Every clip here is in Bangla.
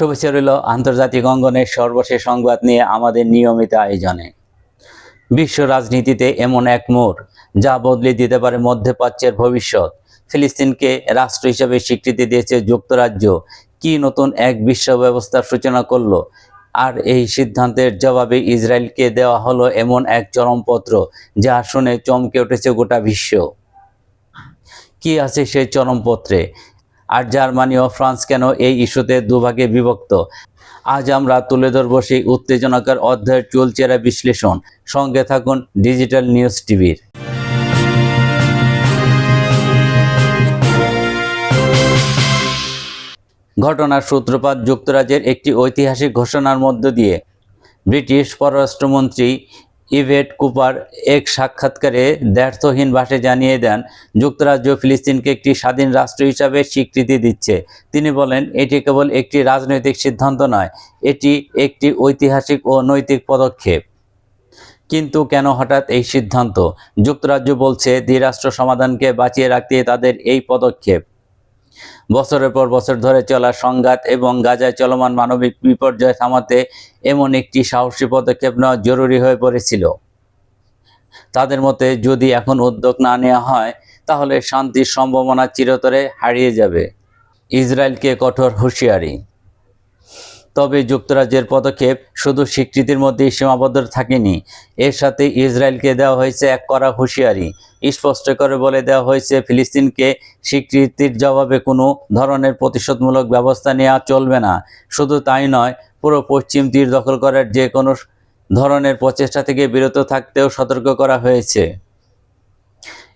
শুভেচ্ছা রইল আন্তর্জাতিক অঙ্গনের সর্বশেষ সংবাদ নিয়ে আমাদের নিয়মিত আয়োজনে। বিশ্ব রাজনীতিতে এমন এক মোড়, যা বদলে দিতে পারে মধ্যপ্রাচ্যের ভবিষ্যৎ। ফিলিস্তিনকে রাষ্ট্র হিসেবে স্বীকৃতি দিয়েছে যুক্তরাজ্য। কি নতুন এক বিশ্ব ব্যবস্থার সূচনা করল? আর এই সিদ্ধান্তের জবাবে ইসরায়েলকে দেওয়া হলো এমন এক চরমপত্র, যা শুনে চমকে উঠেছে গোটা বিশ্ব। কি আছে সেই চরমপত্রে? আর জার্মানি ও ফ্রান্স কেন এই ইস্যুতে দুভাগে বিভক্ত? আজ আমরা তুলে ধরব সেই উত্তেজনাকার অধ্যায়ের চুলচেরা বিশ্লেষণ। সঙ্গে থাকুন ডিজিটাল নিউজ টিভির। ঘটনার সূত্রপাত যুক্তরাজ্যের একটি ঐতিহাসিক ঘোষণার মধ্য দিয়ে ব্রিটিশ পররাষ্ট্রমন্ত্রী ইভেট কুপার এক সাক্ষাৎকারে দ্ব্যর্থহীন ভাষায় জানিয়ে দেন, যুক্তরাজ্য ফিলিস্তিনকে একটি স্বাধীন রাষ্ট্র হিসাবে স্বীকৃতি দিচ্ছে। তিনি বলেন, এটি কেবল একটি রাজনৈতিক সিদ্ধান্ত নয়, এটি একটি ঐতিহাসিক ও নৈতিক পদক্ষেপ। কিন্তু কেন হঠাৎ এই সিদ্ধান্ত? যুক্তরাজ্য বলছে, দ্বিরাষ্ট্র সমাধানকে বাঁচিয়ে রাখতে তাদের এই পদক্ষেপ। বছরের পর বছর ধরে চলা সংঘাত এবং গাজায় চলমান মানবিক বিপর্যয় থামাতে এমন একটি সাহসী পদক্ষেপ নেওয়া জরুরি হয়ে পড়েছিল। তাদের মতে, যদি এখন উদ্যোগ না নেওয়া হয়, তাহলে শান্তির সম্ভাবনা চিরতরে হারিয়ে যাবে। ইসরায়েলকে কঠোর হুঁশিয়ারি। তবে যুক্তরাজ্যের পদক্ষেপ শুধু স্বীকৃতির মধ্যেই সীমাবদ্ধ থাকেনি। এর সাথে ইসরায়েলকে দেওয়া হয়েছে এক কড়া হুঁশিয়ারি। স্পষ্ট করে বলে দেওয়া হয়েছে, ফিলিস্তিনকে স্বীকৃতির জবাবে কোনো ধরনের প্রতিশোধমূলক ব্যবস্থা নেওয়া চলবে না। শুধু তাই নয়, পুরো পশ্চিম তীর দখল করার যে কোনো ধরনের প্রচেষ্টা থেকে বিরত থাকতেও সতর্ক করা হয়েছে।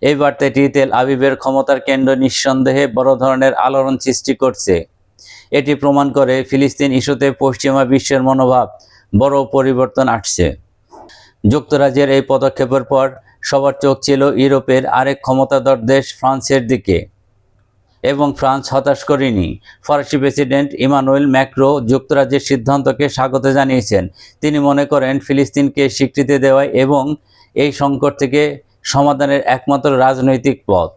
এই বার্তাটি তেল আবিবের ক্ষমতার কেন্দ্র নিঃসন্দেহে বড় ধরনের আলোড়ন সৃষ্টি করছে। এটি প্রমাণ করে ফিলিস্তিন ইস্যুতে পশ্চিমা বিশ্বের মনোভাব বড় পরিবর্তন আসছে যুক্তরাজ্যের এই পদক্ষেপের পর সবার চোখ ছিল ইউরোপের আরেক ক্ষমতাধর দেশ ফ্রান্সের দিকে। এবং ফ্রান্স হতাশ করেনি। ফরাসি প্রেসিডেন্ট ইমানুয়েল ম্যাক্রো যুক্তরাজ্যের সিদ্ধান্তকে স্বাগত জানিয়েছেন। তিনি মনে করেন ফিলিস্তিনকে স্বীকৃতি দেওয়ায় এবং এই সংকট থেকে সমাধানের একমাত্র রাজনৈতিক পথ।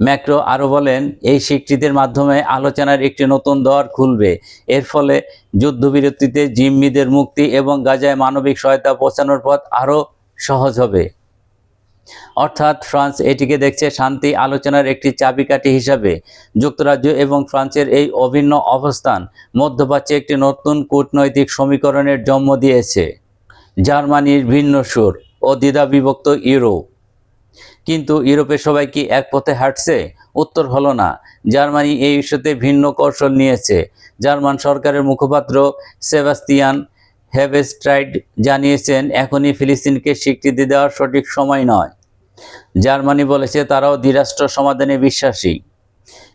ম্যাক্রো আরও বলেন, এই স্বীকৃতির মাধ্যমে আলোচনার একটি নতুন দ্বার খুলবে। এর ফলে যুদ্ধবিরতিতে জিম্মিদের মুক্তি এবং গাজায় মানবিক সহায়তা পৌঁছানোর পথ আরও সহজ হবে। অর্থাৎ ফ্রান্স এটিকে দেখছে শান্তি আলোচনার একটি চাবিকাঠি হিসাবে। যুক্তরাজ্য এবং ফ্রান্সের এই অভিন্ন অবস্থান মধ্যপ্রাচ্যে একটি নতুন কূটনৈতিক সমীকরণের জন্ম দিয়েছে। জার্মানির ভিন্ন সুর ও দ্বিধাবিভক্ত ইউরোপ কিন্তু ইউরোপের সবাই কি এক পথে হাঁটছে? উত্তর হলো না। জার্মানি এই ইস্যুতে ভিন্ন কৌশল নিয়েছে। জার্মান সরকারের মুখপাত্র সেবাস্তিয়ান হেভেস্ট্রাইড জানিয়েছেন, এখনই ফিলিস্তিনকে স্বীকৃতি দেওয়ার সঠিক সময় নয়। জার্মানি বলেছে তারাও দ্বিরাষ্ট্র সমাধানে বিশ্বাসী।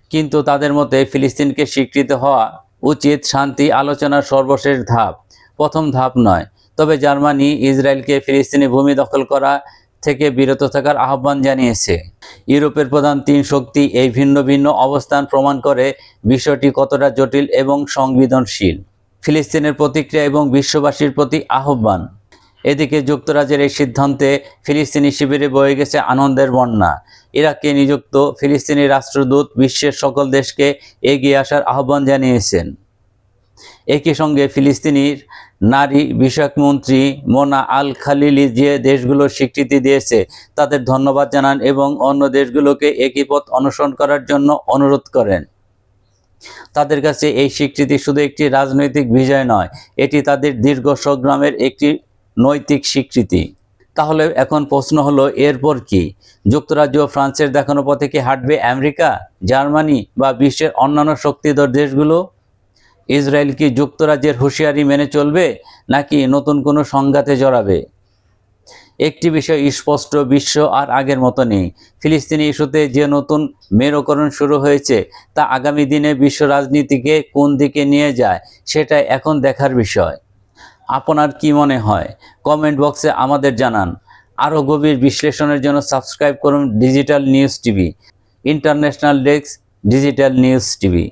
কিন্তু তাদের মতে ফিলিস্তিনকে স্বীকৃত হওয়া উচিত শান্তি আলোচনার সর্বশেষ ধাপ। প্রথম ধাপ নয়। তবে জার্মানি ইসরায়েলকে ফিলিস্তিনি ভূমি দখল করা থেকে বিরত থাকার আহ্বান জানিয়েছে। ইউরোপের প্রধান তিন শক্তি এই ভিন্ন ভিন্ন অবস্থান প্রমাণ করে বিষয়টি কতটা জটিল এবং সংবেদনশীল। ফিলিস্তিনের প্রতিক্রিয়া এবং বিশ্ববাসীর প্রতি আহ্বান। এদিকে যুক্তরাজ্যের এই সিদ্ধান্তে ফিলিস্তিনি শিবিরে বয়ে গেছে আনন্দের বন্যা। ইরাকে নিযুক্ত ফিলিস্তিনি রাষ্ট্রদূত বিশ্বের সকল দেশকে এগিয়ে আসার আহ্বান জানিয়েছেন। একই সঙ্গে ফিলিস্তিনির নারী বিষয়ক মন্ত্রী মোনা আল খালিলি যে দেশগুলোর স্বীকৃতি দিয়েছে, তাদের ধন্যবাদ জানান এবং অন্য দেশগুলোকে একই পথ অনুসরণ করার জন্য অনুরোধ করেন। তাদের কাছে এই স্বীকৃতি শুধু একটি রাজনৈতিক বিজয় নয়, এটি তাদের দীর্ঘ সংগ্রামের একটি নৈতিক স্বীকৃতি। তাহলে এখন প্রশ্ন হলো, এরপর কি? যুক্তরাজ্য ফ্রান্সের দেখানো পথে কি হাঁটবে আমেরিকা, জার্মানি বা বিশ্বের অন্যান্য শক্তিধর দেশগুলো? ইসরায়েল কি যুক্তরাজ্যের হুঁশিয়ারি মেনে চলবে নাকি নতুন কোনো সংঘাতে জড়াবে? একটি বিষয় স্পষ্ট, বিশ্ব আর আগের মতো নেই। ফিলিস্তিনি ইস্যুতে যে নতুন মেরুকরণ শুরু হয়েছে, তা আগামী দিনে বিশ্ব রাজনীতিকে কোন দিকে নিয়ে যায়, সেটা এখন দেখার বিষয়। আপনার কি মনে হয়? কমেন্ট বক্সে আমাদের জানান। আরও গভীর বিশ্লেষণের জন্য সাবস্ক্রাইব করুন digital news TV, international desk, digital news TV.